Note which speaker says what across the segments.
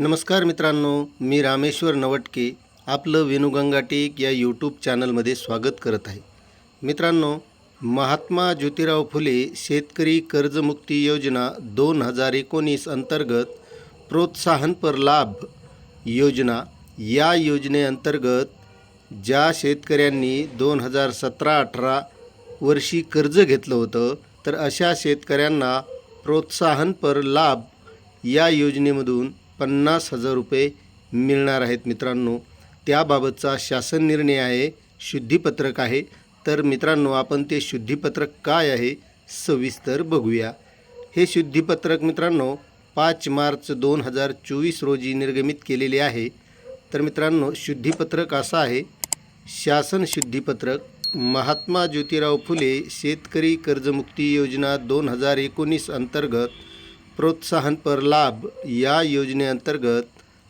Speaker 1: नमस्कार मित्रांनो मी रामेश्वर नवटके आपलं वेणुगंगा टेक या यूट्यूब चॅनलमध्ये स्वागत करत आहे. मित्रांनो महात्मा ज्योतिराव फुले शेतकरी कर्जमुक्ती योजना दोन हजार एकोणीस अंतर्गत प्रोत्साहनपर लाभ योजना या योजनेअंतर्गत ज्या शेतकऱ्यांनी दोन हजार सतरा अठरा वर्षी कर्ज घेतलं होतं तर अशा शेतकऱ्यांना प्रोत्साहनपर लाभ या योजनेमधून पन्नास हजार रुपये मिळणार आहेत मित्रांनो. त्याबाबतचा शासन निर्णय आहे शुद्धीपत्रक आहे. तर मित्रांनो आपण ते शुद्धीपत्रक काय आहे सविस्तर बघूया. हे शुद्धीपत्रक मित्रांनो पाच मार्च दोन हजार चोवीस रोजी निर्गमित केलेले आहे. तर मित्रांनो शुद्धीपत्रक असं आहे शासन शुद्धीपत्रक महात्मा ज्योतिराव फुले शेतकरी कर्जमुक्ती योजना दोन हजार एकोणीस अंतर्गत प्रोत्साहनपर लाभ या योजनेअंतर्गत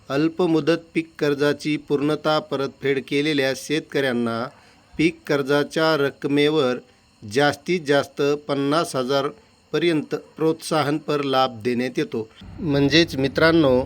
Speaker 1: अल्पमुदत पीक कर्जाची पूर्णता परतफेड केलेल्या शेतकऱ्यांना पीक कर्जाच्या रकमेवर जास्तीत जास्त पन्नास हजारपर्यंत प्रोत्साहनपर लाभ देण्यात येतो. म्हणजेच मित्रांनो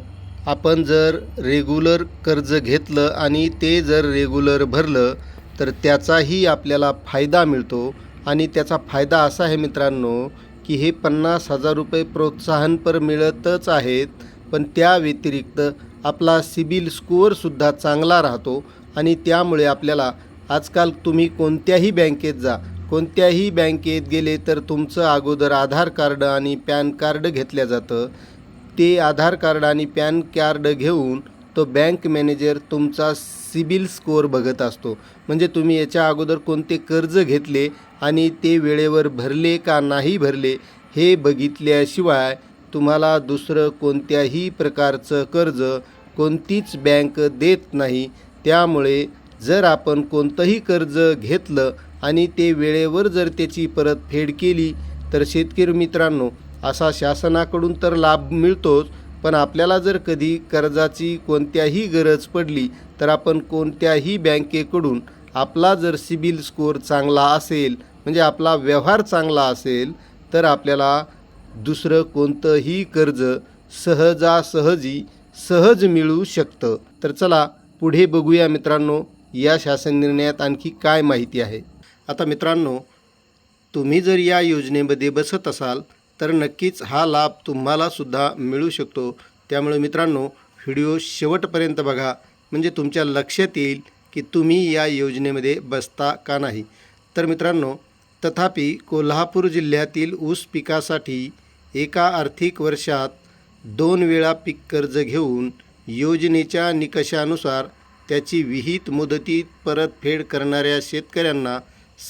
Speaker 1: आपण जर रेग्युलर कर्ज घेतलं आणि ते जर रेग्युलर भरलं तर त्याचाही आपल्याला फायदा मिळतो. आणि त्याचा फायदा असा आहे मित्रांनो की हे पन्नास हजार रुपये प्रोत्साहनपर मिळतच आहेत. पण त्या व्यतिरिक्त आपला सिबिल स्कोअरसुद्धा चांगला राहतो आणि त्यामुळे आपल्याला आजकाल तुम्ही कोणत्याही बँकेत जा. कोणत्याही बँकेत गेले तर तुमचं अगोदर आधार कार्ड आणि पॅन कार्ड घेतलं जातं. ते आधार कार्ड आणि पॅन कार्ड घेऊन तो बँक मॅनेजर तुमचा सिबिल स्कोअर बघत असतो. म्हणजे तुम्ही याच्या अगोदर कोणते कर्ज घेतले आणि ते वेळेवर भरले का नाही भरले हे बघितल्याशिवाय तुम्हाला दुसरं कोणत्याही प्रकारचं कर्ज कोणतीच बँक देत नाही. त्यामुळे जर आपण कोणतंही कर्ज घेतलं आणि ते वेळेवर जर त्याची परतफेड केली तर शेतकरी मित्रांनो असा शासनाकडून तर लाभ मिळतोच पण आपल्याला जर कधी कर्जाची कोणत्याही गरज पडली तर आपण कोणत्याही बँकेकडून आपला जर सिबिल स्कोअर चांगला असेल म्हणजे आपला व्यवहार चांगला असेल तर आपल्याला दुसरं कोणतंही कर्ज सहजासहजी सहज मिळू शकतं. तर चला पुढे बघूया मित्रांनो या शासन निर्णयात आणखी काय माहिती आहे. आता मित्रांनो तुम्ही जर या योजनेमध्ये बसत असाल तर नक्कीच हा लाभ तुम्हालासुद्धा मिळू शकतो. त्यामुळे मित्रांनो व्हिडिओ शेवटपर्यंत बघा. म्हणजे तुमच्या लक्षात येईल की तुम्ही या योजनेमध्ये बसता का नाही. तर मित्रांनो तथापि कोल्हापूर जिल्ह्यातील ऊस पिकासाठी एका आर्थिक वर्षात दोन वेळा पीक कर्ज घेऊन योजनेच्या निकषानुसार त्याची विहित मुदतीत परतफेड करणाऱ्या शेतकऱ्यांना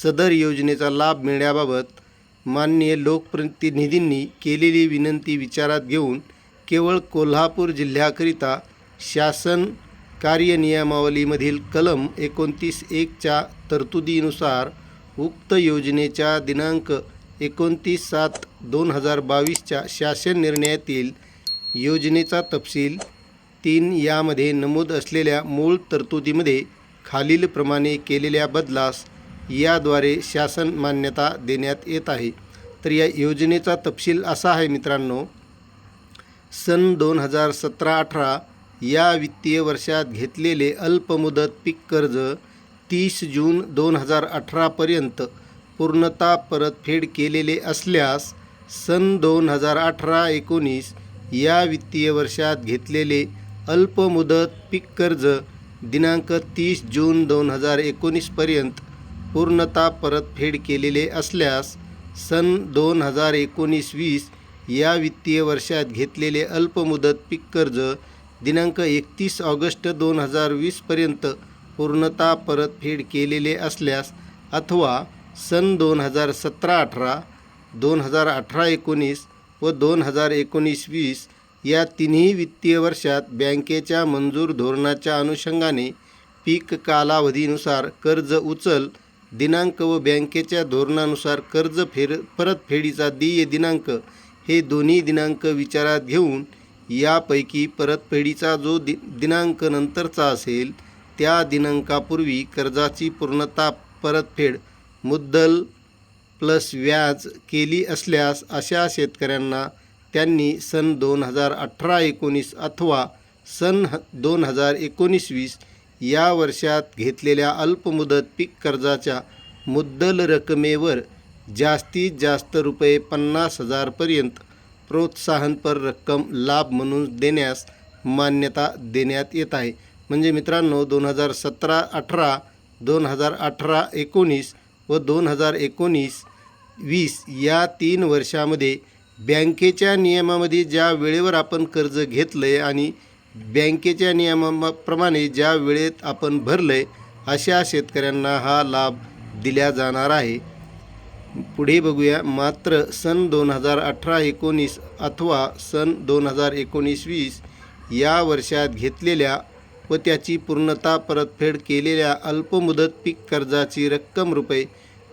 Speaker 1: सदर योजनेचा लाभ मिळण्याबाबत माननीय लोकप्रतिनिधींनी केलेली विनंती विचारात घेऊन केवळ कोल्हापूर जिल्ह्याकरिता शासन कार्यनियमावलीमधील कलम एकोणतीस एकच्या तरतुदीनुसार उक्त योजनेच्या दिनांक एकोणतीस सात दोन हजार बावीसच्या शासन निर्णयातील योजनेचा तपशील तीन यामध्ये नमूद असलेल्या मूळ तरतुदीमध्ये खालीलप्रमाणे केलेल्या बदलास याद्वारे शासन मान्यता देण्यात येत आहे. तर या योजनेचा तपशील असा आहे मित्रांनो सन दोन हजार सतरा अठरा या वित्तीय वर्षात घेतलेले अल्पमुदत पीक कर्ज तीस जून दोन हजार अठरापर्यंत पूर्णता परतफेड केलेले असल्यास सन दोन हजार अठरा एकोणीस या वित्तीय वर्षात घेतलेले अल्पमुदत पीक कर्ज दिनांक तीस जून दोन हजार एकोणीसपर्यंत पूर्णता परतफेड केलेले असल्यास सन दोन हजार एकोणीस वीस या वित्तीय वर्षात घेतलेले अल्पमुदत पीक कर्ज दिनांक एकतीस ऑगस्ट दोन हजार वीसपर्यंत पूर्णता परतफेड केलेले असल्यास अथवा सन दोन हजार सतरा अठरा दोन हजार अठरा एकोणीस व दोन हजार एकोणीस वीस या तिन्ही वित्तीय वर्षात बँकेच्या मंजूर धोरणाच्या अनुषंगाने पीक कालावधीनुसार कर्ज उचल दिनांक व बँकेच्या धोरणानुसार कर्ज फेर परतफेडीचा देय दिनांक हे दोन्ही दिनांक विचारात घेऊन यापैकी परतफेडीचा जो दि दिनांक नंतरचा असेल त्या दिनांकापूर्वी कर्जाची पूर्णता परतफेड मुद्दल प्लस व्याज केली असल्यास अशा शेतकऱ्यांना त्यांनी सन दोन हजार अठरा एकोणीस अथवा सन ह दोन हजार एकोणीस वीस या वर्षात घेतलेल्या अल्पमुदत पीक कर्जाच्या मुद्दल रकमेवर जास्तीत जास्त रुपये पन्नास हजारपर्यंत प्रोत्साहनपर रक्कम लाभ म्हणून देण्यास मान्यता देण्यात येत आहे. म्हणजे मित्रांनो दोन हजार सतरा अठरा दोन हजार अठरा एकोणीस व दोन हजार एकोणीस वीस या तीन वर्षामध्ये बँकेच्या नियमामध्ये ज्या वेळेवर आपण कर्ज घेतलं आहे आणि बँकेच्या नियमाप्रमाणे ज्या वेळेत आपण भरलं आहे अशा शेतकऱ्यांना हा लाभ दिला जाणार आहे. पुढे बघूया. मात्र सन दोन हजार अठरा एकोणीस अथवा सन दोन हजार एकोणीस वीस या वर्षात घेतलेल्या व त्याची पूर्णता परतफेड केलेल्या अल्पमुदत पीक कर्जाची रक्कम रुपये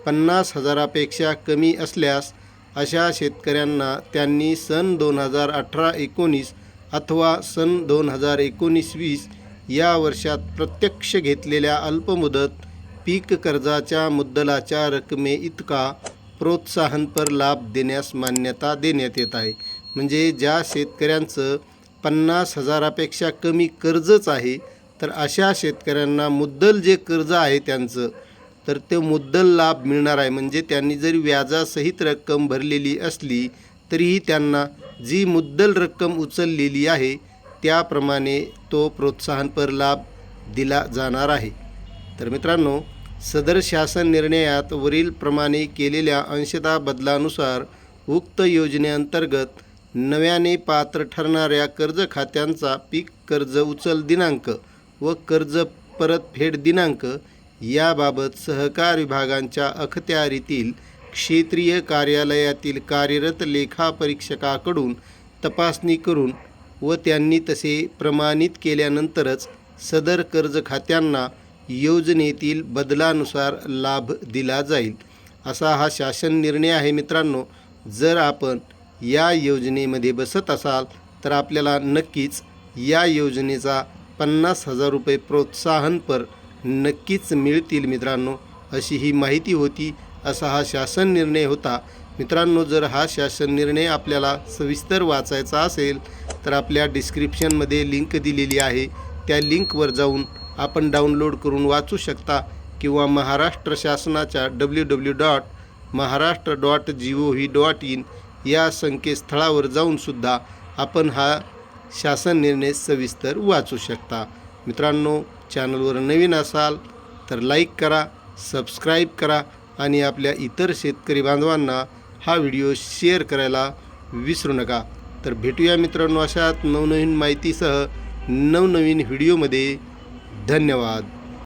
Speaker 1: पन्नास हजारापेक्षा कमी असल्यास अशा शेतकऱ्यांना त्यांनी सन दोन हजार अठरा एकोणीस अथवा सन दोन हजार एकोणीस वीस या वर्षात प्रत्यक्ष घेतलेल्या अल्पमुदत पीक कर्जाच्या मुद्दलाच्या रकमे इतका प्रोत्साहनपर लाभ देण्यास मान्यता देण्यात येत आहे. म्हणजे ज्या शेतकऱ्यांचं पन्नास हजारापेक्षा कमी कर्जच आहे तर अशा शेतकऱ्यांना मुद्दल जे कर्ज आहे त्यांचं तर ते मुद्दल लाभ मिळणार आहे. म्हणजे त्यांनी जरी व्याजासहित रक्कम भरलेली असली तरीही त्यांना जी मुद्दल रक्कम उचललेली आहे त्याप्रमाणे तो प्रोत्साहनपर लाभ दिला जाणार आहे. तर मित्रांनो सदर शासन निर्णयात वरीलप्रमाणे केलेल्या अंशता बदलानुसार उक्त योजनेअंतर्गत नव्याने पात्र ठरणाऱ्या कर्ज खात्यांचा पीक कर्ज उचल दिनांक व कर्ज परतफेड दिनांक याबाबत सहकार विभागांच्या अखत्यारीतील क्षेत्रीय कार्यालयातील कार्यरत लेखापरीक्षकाकडून तपासणी करून व त्यांनी तसे प्रमाणित केल्यानंतरच सदर कर्ज खात्यांना योजनेतील बदलानुसार लाभ दिला जाईल असा हा शासन निर्णय आहे मित्रांनो. जर आपण या योजनेमध्ये बसत असाल तर आपल्याला नक्कीच या योजनेचा पन्नास हजार रुपये प्रोत्साहनपर नक्कीच मिळतील मित्रांनो अशी ही माहिती होती असा हा शासन निर्णय होता. मित्रांनो जर हा शासन निर्णय आपल्याला सविस्तर वाचायचा असेल तर आपल्या डिस्क्रिप्शनमध्ये लिंक दिलेली आहे. त्या लिंकवर जाऊन आपण डाउनलोड करून वाचू शकता किंवा महाराष्ट्र शासनाच्या W W dot Maharashtra dot G O V dot in या संकेतस्थळावर जाऊनसुद्धा आपण हा शासन निर्णय सविस्तर वाचू शकता. मित्रांनो चॅनलवर नवीन असाल तर लाईक करा सबस्क्राईब करा आणि आपल्या इतर शेतकरी बांधवांना हा व्हिडिओ शेअर करायला विसरू नका. तर भेटूया मित्रांनो अशात नवनवीन माहितीसह नवनवीन व्हिडिओमध्ये. धन्यवाद.